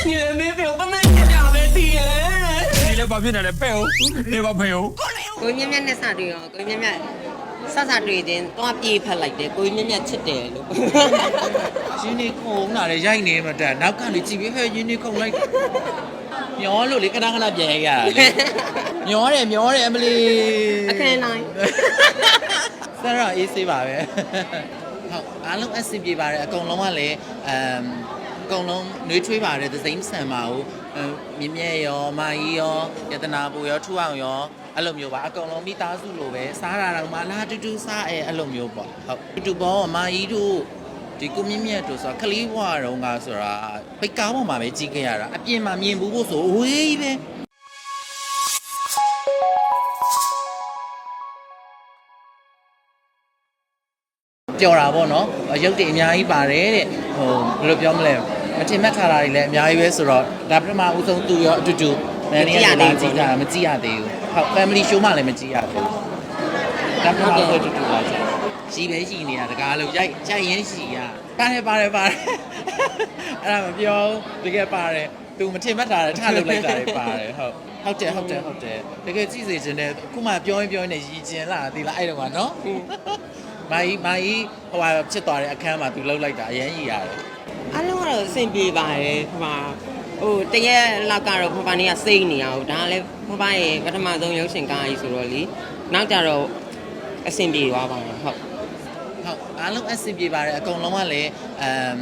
你也没表，我们家的地嘞。 ဒီလည်းဘာဖြစ်နေလဲပဲ့ဦးဒီဘာဖေဦး ကိုကြီးမြတ်မြတ်နဲ့စတွေ့ရောကိုကြီးမြတ်မြတ်စစတွေ့ချင်းသွားပြေးဖက်လိုက်တယ်ကိုကြီးမြတ်မြတ်ချစ်တယ်လို့ ယူနီခုံလာလေရိုက်နေမှတက်နောက်ကနေကြည့်ပြီးဟဲ့ယူနီခုံလိုက်မျောလို့လေခဏခဏပြန်ရရတာလေမျောတယ်မျောတယ်အမလီ အခန်းတိုင်း ဆရာအေးဆေးပါပဲဟုတ်အားလုံးအဆင်ပြေပါတယ်အကုန်လုံးကလည်းအမ်အ ကုန်လုံးနှွေးထွေးပါတယ်သစိမ်းဆန်ပါဘူးမြင်းမြဲရောမာကြီးရောယတနာပူရောထူအောင်ရောအဲ့လိုမျိုးပါအကုန်လုံးမိသားစုလိုပဲစားတာတော့မှလာတူတူစားအဲအဲ့လိုမျိုးပေါ့ဟုတ်တူတူပေါ့မာကြီးတို့ဒီကိုမြင့်မြတ်တို့ဆိုတာခလီးဘွားတုန်းကဆိုတာပိတ်ကားပေါ်မှာပဲကြီးခဲ့ရတာအပြင်မှာမြင်ဘူးဖို့ဆိုဝေးပဲပြောတာပေါ့နော်ရုပ်တွေအများကြီးပါတယ်တဲ့ဟိုဘယ်လိုပြောမလဲ မထင်မှတ်ထားတာတွေလည်းအများကြီးပဲဆိုတော့ဒါပထမဦးဆုံးသူရောအတူတူနန်းလေးကလာကြည့်တာမကြည့်ရသေးဘူးဟုတ် family show မှလည်းမကြည့်ရသေးဘူးဒါပထမဦးဆုံးအတူတူလာကြည့်ရှိပဲရှိနေတာတကားလို့ရိုက်ရိုက်ရင်းရှိရပါတယ်ပါတယ်ပါတယ်အဲ့ဒါမပြောတကယ်ပါတယ်သူမထင်မှတ်တာလည်းထားလုပ်လိုက်တာလည်းပါတယ်ဟုတ်ဟုတ်တယ်ဟုတ်တယ်ဟုတ်တယ်တကယ်ကြည့်စေချင်တယ်ခုမှပြောရင်ပြောရင်လည်းရည်ကျင်လာသီလားအဲ့တော့ကနော်မာကြီးမာကြီးဟိုဟာဖြစ်သွားတဲ့အခန်းမှာသူလှုပ်လိုက်တာအရန်ကြီးရတယ်အားလုံးက တော့အဆင်ပြေပါတယ်ဖဖဟိုတရက်လောက်ကတော့ဖဖနေကစိတ်နေရအောင်ဒါကလည်းဖဖရဲ့ပထမဆုံးရုပ်ရှင်ကားကြီးဆိုတော့လေနောက်ကြတော့အဆင်ပြေသွားပါတယ်ဟုတ်ဟုတ်အားလုံးအဆင်ပြေပါတယ်အကုန်လုံးကလည်းအမ်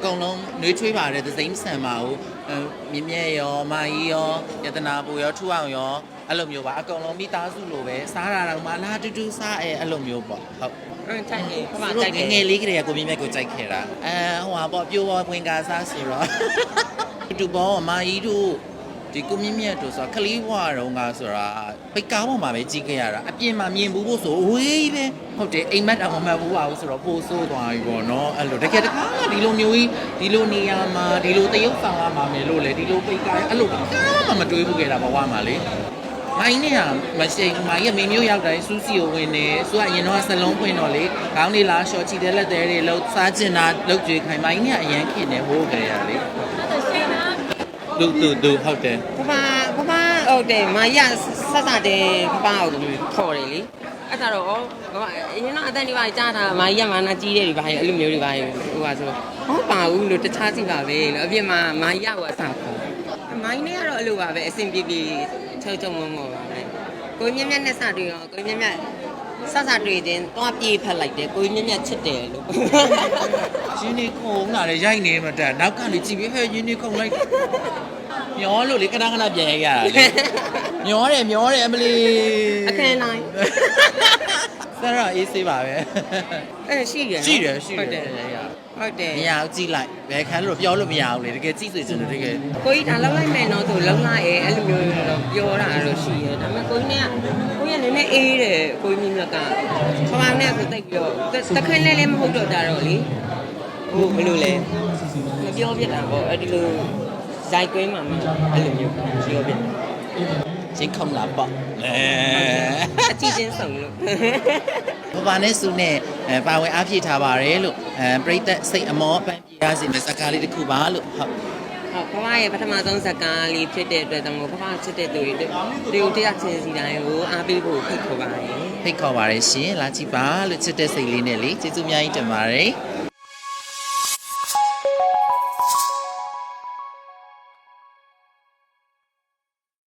အကုန်လုံးနှွေးထွေးပါတယ်သစိမ်းဆန်ပါဘူးအမ်မြင်းမြဲရောမာကြီးရောယတနာပူရောထူအောင်ရောအဲ့လိုမျိုးပါအကုန်လုံးမိသားစုလိုပဲစားတာတော့မှလာတူတူစားအဲအဲ့လိုမျိုးပေါ့ဟုတ်အဲ့ထိုက်တယ်ဖဖသူထိုက်တယ်ငယ်လေးကလေးကကိုမြင့်မြတ်ကိုကြိုက်ခဲ့တာအဲဟိုဟာပေါ့ပြိုးပေါ်ဝင်ကားစားဆိုတော့တူပေါ်မာကြီးတို့ ဒီကိုမြင့်မြတ်တို့ဆိုတာခလီးဘွားတုန်းကဆိုတာပိတ်ကားပေါ်မှာပဲကြီးခဲ့ရတာအပြင်မှာမြင်ဘူးဖို့ဆိုဝေးပဲဟုတ်တယ်အိမ်မက်တောင်မမှတ်ဘူးပါဘူးဆိုတော့ပိုဆိုးသွားပြီပေါ့နော်အဲ့လိုတကယ်တခါဒီလိုမျိုးကြီးဒီလိုနေရာမှာဒီလိုတရုပ်ဆောင်ရမှာမယ်လို့လေဒီလိုပိတ်ကားအဲ့လိုကားမှမတွေးဘူးခဲ့တာဘဝမှာလေမိုင်းနဲ့ကမရှိဘူးမိုင်းကမင်းမျိုးရောက်တိုင်းစူးစီကိုဝင်နေစူကအရင်တော့ဆလုံးဖွင့်တော့လေခေါင်းလေးလားရှော့ချီတဲ့လက်သေးတွေလှုပ်စားကျင်တာလှုပ်ကြွေးခိုင်းမိုင်းနဲ့အရန်ခင်နေဟိုးကြရလေ လူတူတူဟုတ်တယ်ဖဖဖဖဟုတ်တယ်မာရဆက်ဆက်တယ်ဖဖကိုခေါ်တယ်လေအဲ့ဒါတော့ဖဖအရင်တော့အတန်ဒီပါကြားတာမာရမာနာကြီးတယ်ဒီပါအဲ့လိုမျိုးတွေပါဟိုပါဆိုဟုတ်ပါဘူးလို့တခြားစီပါပဲလို့အပြင်မှာမာရကိုအဆောင်ခေါ်မိုင်းနဲ့ကတော့အဲ့လိုပါပဲအဆင်ပြေပြေချုပ်ချုပ်မုံမောပါပဲကိုမြင့်မြတ်နဲ့စတွေ့ရောကိုမြင့်မြတ် စစတွေ့ချင်းသွားပြေးဖက်လိုက်တယ်ကိုမြင့်မြတ်ချစ်တယ်လို့ယူနီခုံလာလေရိုက်နေမှတက်နောက်ကနေကြည့်ပြီးဟဲ့ယူနီခုံလိုက်မျောလို့လေခဏခဏပြန်ရရတာလေမျောတယ်မျောတယ်အမလီအခန်းတိုင်းဆရာအေးဆေးပါပဲအဲ့ရှိတယ်နော်ရှိတယ်ရှိဟုတ်တတယ်ယ်ရရဟုတ်တယ်မရအောင်ကြည့်လိုက်ဘယ်ခန်းလို့ပြောလို့မရဘူးလေတကယ်ကြည့်စေချင်တယ်တကယ်ကိုကြီးဒါလောက်လိုက်မယ်နော်ဆိုလောက်လိုက်ရဲအဲ့လိုမျိုးတော့ပြောတာတော့ရှိရဲဒါပေမဲ့ကိုကြီးကကိုကြီးကနည်းနည်း အေးတယ်ကိုကြီးမြတ်ကဖမနဲ့ဆိုတိတ်ပြီးတော့တခင်းလဲလဲမဟုတ်တော့တာတော့လေဟိုဘယ်လိုလဲမပြောပြတာပေါ့အဲ့ဒီလိုဇိုက်ကွင်းမှာမှအဲ့လိုမျိုးပြောပြချင်းခုံလာပေါ့အဲအကြည့်ချင်းဆောင်လို့ဘာဘာနဲ့စုနဲ့အဲပါဝင်အားဖြည့်ထားပါတယ်လို့အဲပြိသက်စိတ်အမောပန်းပြရစီနဲ့စကားလေးတစ်ခုပါလို့ဟုတ် ဟုတ်ဖမရဲ့ပထမဆုံးဇာတ်ကားလေးဖြစ်တဲ့အတွက်ကြောင့်မို့ဖမချစ်တဲ့သူတွေတွေကိုတရားချင်းစီတိုင်းကိုအားပေးဖို့ဖိတ်ခေါ်ပါတယ်ဖိတ်ခေါ်ပါတယ်ရှင်လာကြည့်ပါလို့ချစ်တဲ့စိတ်လေးနဲ့လေကျေးဇူးအများကြီးတင်ပါတယ်